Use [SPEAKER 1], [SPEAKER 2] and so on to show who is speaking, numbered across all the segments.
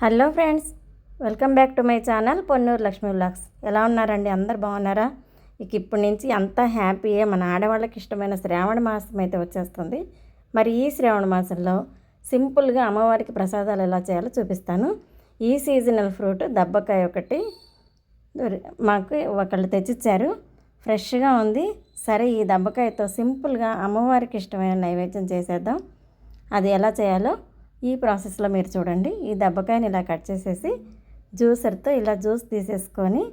[SPEAKER 1] Hello friends welcome back to my channel Ponnuru Lakshmi vlogs. ఎలా ఉన్నారండి? అందరు బాగున్నారా? ఇక ఇప్పటి నుంచి అంతా హ్యాపీయే. మన ఆడవాళ్ళకి ఇష్టమైన శ్రావణ మాసం అయితే వచ్చేస్తుంది. మరి ఈ శ్రావణ మాసంలో సింపుల్గా అమ్మవారికి ప్రసాదాలు ఎలా చేయాలో చూపిస్తాను. ఈ సీజనల్ ఫ్రూట్ దబ్బకాయ ఒకటి మాకు ఒకళ్ళు తెచ్చిచ్చారు. ఫ్రెష్గా ఉంది. సరే ఈ దబ్బకాయతో సింపుల్గా అమ్మవారికి ఇష్టమైన నైవేద్యం చేసేద్దాం. అది ఎలా చేయాలో ఈ ప్రాసెస్లో మీరు చూడండి. ఈ దెబ్బకాయని ఇలా కట్ చేసేసి జ్యూసర్తో ఇలా జ్యూస్ తీసేసుకొని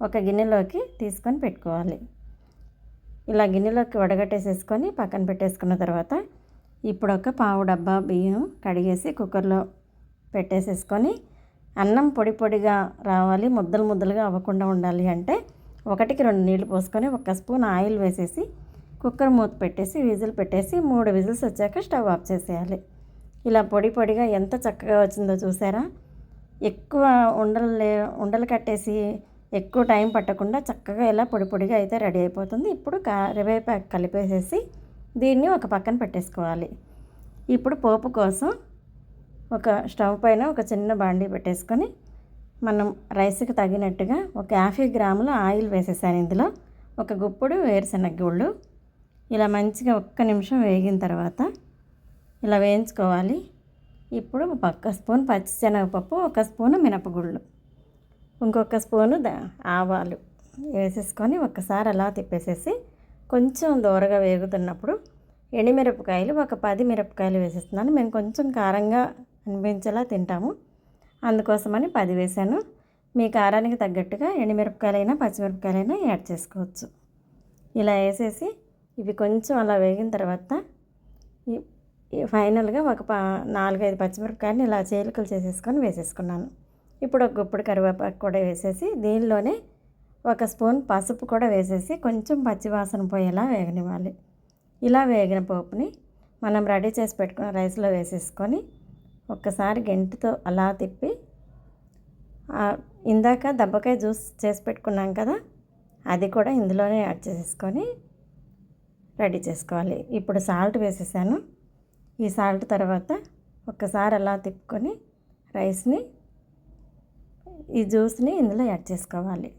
[SPEAKER 1] ఒక గిన్నెలోకి తీసుకొని పెట్టుకోవాలి. ఇలా గిన్నెలోకి వడగట్టేసేసుకొని పక్కన పెట్టేసుకున్న తర్వాత ఇప్పుడు ఒక పావు డబ్బా బియ్యం కడిగేసి కుక్కర్లో పెట్టేసేసుకొని అన్నం పొడి పొడిగా రావాలి ముద్దలు ముద్దలుగా అవ్వకుండా ఉండాలి అంటే ఒకటికి రెండు నీళ్ళు పోసుకొని ఒక స్పూన్ ఆయిల్ వేసేసి కుక్కర్ మూత పెట్టేసి విజిల్ పెట్టేసి మూడు విజిల్స్ వచ్చాక స్టవ్ ఆఫ్ చేసేయాలి. ఇలా పొడి పొడిగా ఎంత చక్కగా వచ్చిందో చూసారా? ఎక్కువ ఉండలు లే ఉండలు కట్టేసి ఎక్కువ టైం పట్టకుండా చక్కగా ఇలా పొడి పొడిగా అయితే రెడీ అయిపోతుంది. ఇప్పుడు కరివేపాకు కలిపేసేసి దీన్ని ఒక పక్కన పెట్టేసుకోవాలి. ఇప్పుడు పోపు కోసం ఒక స్టవ్ పైన ఒక చిన్న బాండీ పెట్టేసుకొని మనం రైస్కి తగినట్టుగా ఒక యాభై గ్రాముల ఆయిల్ వేసేసాను ఇందులో. ఒక గుప్పుడు వేరుశనగ గుళ్ళు. ఇలా మంచిగా ఒక్క నిమిషం వేగిన తర్వాత ఇలా వేయించుకోవాలి. ఇప్పుడు ఒక స్పూన్ పచ్చిశనగపప్పు ఒక స్పూను మినపగుళ్ళు. ఇంకొక స్పూను ద ఆవాలు వేసేసుకొని ఒక్కసారి అలా తిప్పేసేసి కొంచెం దూరగా వేగుతున్నప్పుడు ఎండిమిరపకాయలు ఒక పది మిరపకాయలు వేసేస్తున్నాను. మేము కొంచెం కారంగా అనిపించేలా తింటాము. అందుకోసమని పది వేసాను. మీ కారానికి తగ్గట్టుగా ఎండిమిరపకాయలైనా పచ్చిమిరపకాయలైనా యాడ్ చేసుకోవచ్చు. ఇలా వేసేసి ఇవి కొంచెం అలా వేగిన తర్వాత ఫైనల్గా ఒక పా నాలుగైదు పచ్చిమిరపకాయలు ఇలా చీలికలు చేసేసుకొని వేసేసుకున్నాను. ఇప్పుడు ఒక గుప్పుడు కరివేపాకు కూడా వేసేసి దీనిలోనే ఒక స్పూన్ పసుపు కూడా వేసేసి కొంచెం పచ్చివాసన పోయేలా వేగనివ్వాలి. ఇలా వేగిన పోపుని మనం రెడీ చేసి పెట్టుకున్న రైస్లో వేసేసుకొని ఒక్కసారి గెంటితో అలా తిప్పి ఇందాక దెబ్బకాయ జ్యూస్ చేసి పెట్టుకున్నాం కదా అది కూడా ఇందులోనే యాడ్ చేసేసుకొని రెడీ చేసుకోవాలి. ఇప్పుడు సాల్ట్ వేసేసాను. ఈ సాల్ట్ తర్వాత ఒక్కసారి అలా తిప్పుకొని రైస్ని ఈ జ్యూస్ని ఇందులో యాడ్ చేసుకోవాలి.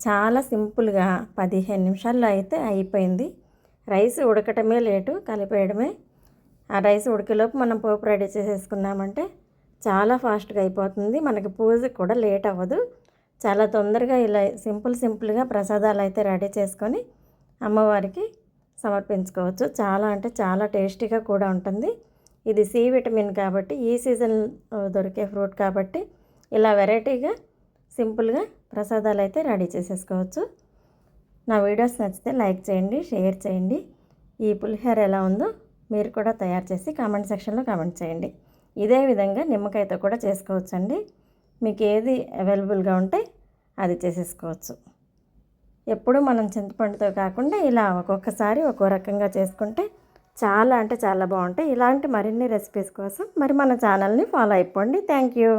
[SPEAKER 1] చాలా సింపుల్గా పదిహేను నిమిషాల్లో అయితే అయిపోయింది. రైస్ ఉడకటమే లేటు కలిపేయడమే. ఆ రైస్ ఉడికేలోపు మనం పోపు రెడీ చేసేసుకున్నామంటే చాలా ఫాస్ట్గా అయిపోతుంది. మనకి పూజకి కూడా లేట్ అవ్వదు. చాలా తొందరగా ఇలా సింపుల్ సింపుల్గా ప్రసాదాలు అయితే రెడీ చేసుకొని అమ్మవారికి సమర్పించుకోవచ్చు. చాలా అంటే చాలా టేస్టీగా కూడా ఉంటుంది. ఇది సి విటమిన్ కాబట్టి ఈ సీజన్ దొరికే ఫ్రూట్ కాబట్టి ఇలా వెరైటీగా సింపుల్గా ప్రసాదాలు అయితే రెడీ చేసేసుకోవచ్చు. నా వీడియోస్ నచ్చితే లైక్ చేయండి షేర్ చేయండి. ఈ పులిహోర ఎలా ఉందో మీరు కూడా తయారు చేసి కామెంట్ సెక్షన్లో కామెంట్ చేయండి. ఇదే విధంగా నిమ్మకాయతో కూడా చేసుకోవచ్చండి. మీకు ఏది అవైలబుల్గా ఉంటే అది చేసేసుకోవచ్చు. ఎప్పుడు మనం చింతపండుతో కాకుండా ఇలా ఒక్కొక్కసారి ఒక్కో రకంగా చేసుకుంటే చాలా అంటే చాలా బాగుంటాయి. ఇలాంటి మరిన్ని రెసిపీస్ కోసం మరి మన ఛానల్ని ఫాలో అయిపోండి. Thank you